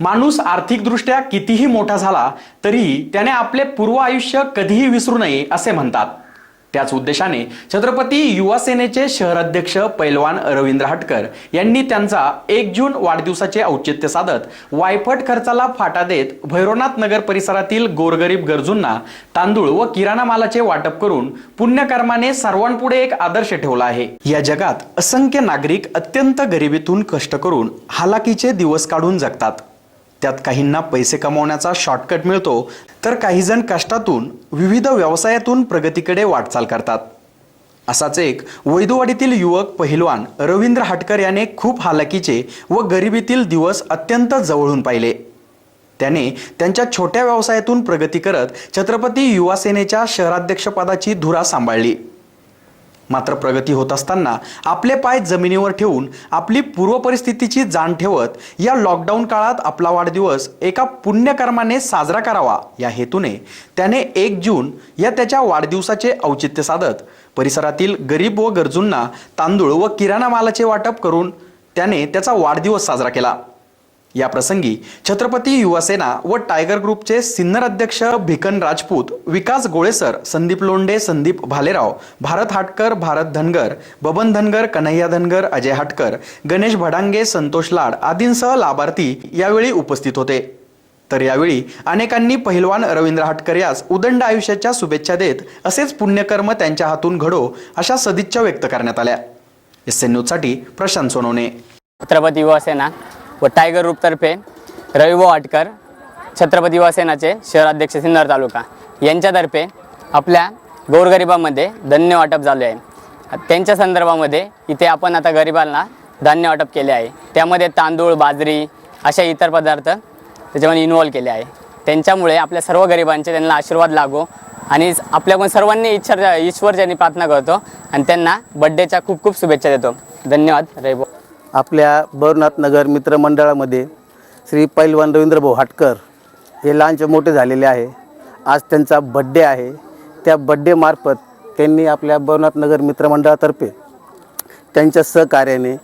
माणूस आर्थिकदृष्ट्या कितीही मोठा झाला तरीही त्याने आपले पूर्व आयुष्य कधीही विसरू नये असे म्हणतात. त्याच उद्देशाने छत्रपती युवा सेनेचे शहराध्यक्ष पैलवान रवींद्र हटकर यांनी त्यांचा एक जून वाढदिवसाचे औचित्य साधत वायफट खर्चाला फाटा देत भैरवनाथ नगर परिसरातील गोरगरीब गरजूंना तांदूळ व किराणा मालाचे वाटप करून पुण्यकर्माने सर्वांपुढे एक आदर्श ठेवला आहे. या जगात असंख्य नागरिक अत्यंत गरिबीतून कष्ट करून हालाकीचे दिवस काढून जगतात. त्यात काहींना पैसे कमवण्याचा शॉर्टकट मिळतो तर काही जण कष्टातून विविध व्यवसायातून प्रगतीकडे वाटचाल करतात. असाच एक वैदुवाडीतील युवक पहिलवान रवींद्र हटकर याने खूप हालाकीचे व गरिबीतील दिवस अत्यंत जवळून पाहिले. त्याने त्यांच्या छोट्या व्यवसायातून प्रगती करत छत्रपती युवासेनेच्या शहराध्यक्षपदाची धुरा सांभाळली. मात्र प्रगती होत असताना आपले पाय जमिनीवर ठेवून आपली पूर्व परिस्थितीची जाण ठेवत या लॉकडाऊन काळात आपला वाढदिवस एका पुण्यकर्माने साजरा करावा या हेतूने त्याने एक जून या त्याच्या वाढदिवसाचे औचित्य साधत परिसरातील गरीब व गरजूंना तांदूळ व किराणा मालाचे वाटप करून त्याने त्याचा वाढदिवस साजरा केला. या प्रसंगी छत्रपती युवासेना व टायगर ग्रुपचे सिन्नर अध्यक्ष भिकन राजपूत विकास गोळेसर संदीप लोंडे संदीप भालेराव भारत हाटकर भारत धनगर बबन धनगर कन्हैया धनगर अजय हाटकर गणेश भडांगे संतोष लाड आदींसह लाभार्थी यावेळी उपस्थित होते. तर यावेळी अनेकांनी पहिलवान रवींद्र हाटकर यास उदंड आयुष्याच्या शुभेच्छा देत असेच पुण्यकर्म त्यांच्या हातून घडो अशा सदिच्छा व्यक्त करण्यात आल्या. एस एन न्यूजसाठी प्रशांत सोनवणे. छत्रपती युवासेना व टायगर ग्रुपतर्फे रवी वाटकर छत्रपती युवासेनाचे शहराध्यक्ष सिन्नर तालुका. यांच्यातर्फे आपल्या गोरगरिबांमध्ये धान्य वाटप झाले आहे. त्यांच्या संदर्भामध्ये इथे आपण आता गरिबांना धान्य वाटप केले आहे. त्यामध्ये तांदूळ बाजरी अशा इतर पदार्थ त्याच्यामध्ये इन्वॉल्व केले आहे. त्यांच्यामुळे आपल्या सर्व गरिबांचे त्यांना आशीर्वाद लागो आणि आपल्याकडून सर्वांनी इच्छा ईश्वरच्यानी प्रार्थना करतो आणि त्यांना बड्डेच्या खूप खूप शुभेच्छा देतो. धन्यवाद रैबो आपल्या भरनाथ नगर मित्रमंडळामध्ये श्री पैलवान रवींद्रभाऊ हाटकर हे लहानचे मोठे झालेले आहे. आज त्यांचा बड्डे आहे. त्या बड्डेमार्फत त्यांनी आपल्या भवनाथ नगर मित्रमंडळातर्फे त्यांच्या सहकार्याने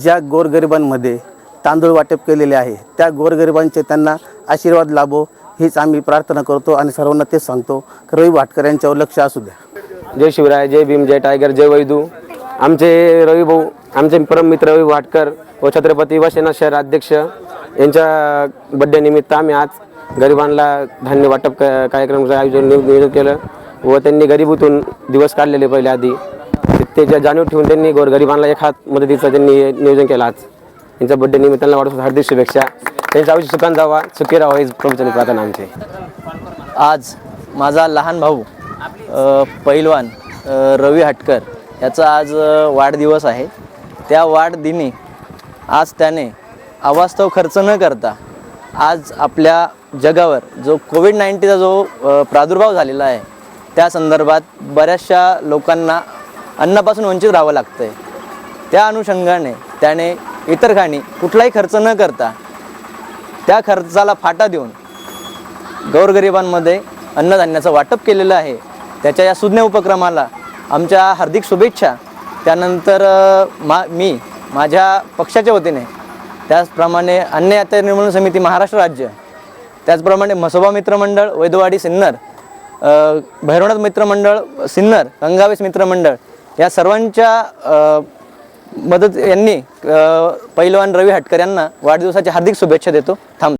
ज्या गोरगरिबांमध्ये तांदूळ वाटप केलेले आहे त्या गोरगरिबांचे त्यांना आशीर्वाद लाभो हीच आम्ही प्रार्थना करतो आणि सर्वांना तेच सांगतो. रवी भाटकर यांच्यावर लक्ष असू द्या. जय शिवराय जय भीम जय टायगर जय वैदू. आमचे रवी भाऊ आमचे परममित्र रवी वाटकर व छत्रपती वसेना शहर अध्यक्ष यांच्या बड्डेनिमित्त आम्ही आज गरिबांना धान्य वाटप कार्यक्रमाचं आयोजन नियोजन केलं व त्यांनी गरिबीतून दिवस काढलेले पहिले आधी. त्याच्या जाणीव ठेवून त्यांनी गोरगरिबांना एक हात मदतीचं त्यांनी नियोजन केलं आज. यांच्या बड्डे निमित्ताला त्यांना वाढवतो हार्दिक शुभेच्छा. त्यांच्या आयुष्य सुखान जावा सुखी राहावा हीच प्रवचन प्रार्थना आमचे. आज माझा लहान भाऊ पैलवान रवी हटकर याचा आज वाढदिवस आहे. त्या वाढदिनी आज त्याने अवास्तव खर्च न करता आज आपल्या जगावर जो कोविड नाईन्टीचा जो प्रादुर्भाव झालेला आहे त्या संदर्भात बऱ्याचशा लोकांना अन्नापासून वंचित राहावं लागतं आहे त्या अनुषंगाने त्याने इतर खाणी कुठलाही खर्च न करता त्या खर्चाला फाटा देऊन गौरगरिबांमध्ये अन्नधान्याचं वाटप केलेलं आहे. त्याच्या या सुज्ञ उपक्रमाला आमच्या हार्दिक शुभेच्छा. त्यानंतर मा मी माझ्या पक्षाच्या वतीने त्याचप्रमाणे अन्य यात्रा निर्मूलन समिती महाराष्ट्र राज्य त्याचप्रमाणे म्हसोबा मित्रमंडळ वैदवाडी सिन्नर भैरवनाथ मित्रमंडळ सिन्नर गंगावेश मित्रमंडळ या सर्वांच्या मदत यांनी पैलवान रवी हटकर यांना वाढदिवसाच्या हार्दिक शुभेच्छा देतो. थांब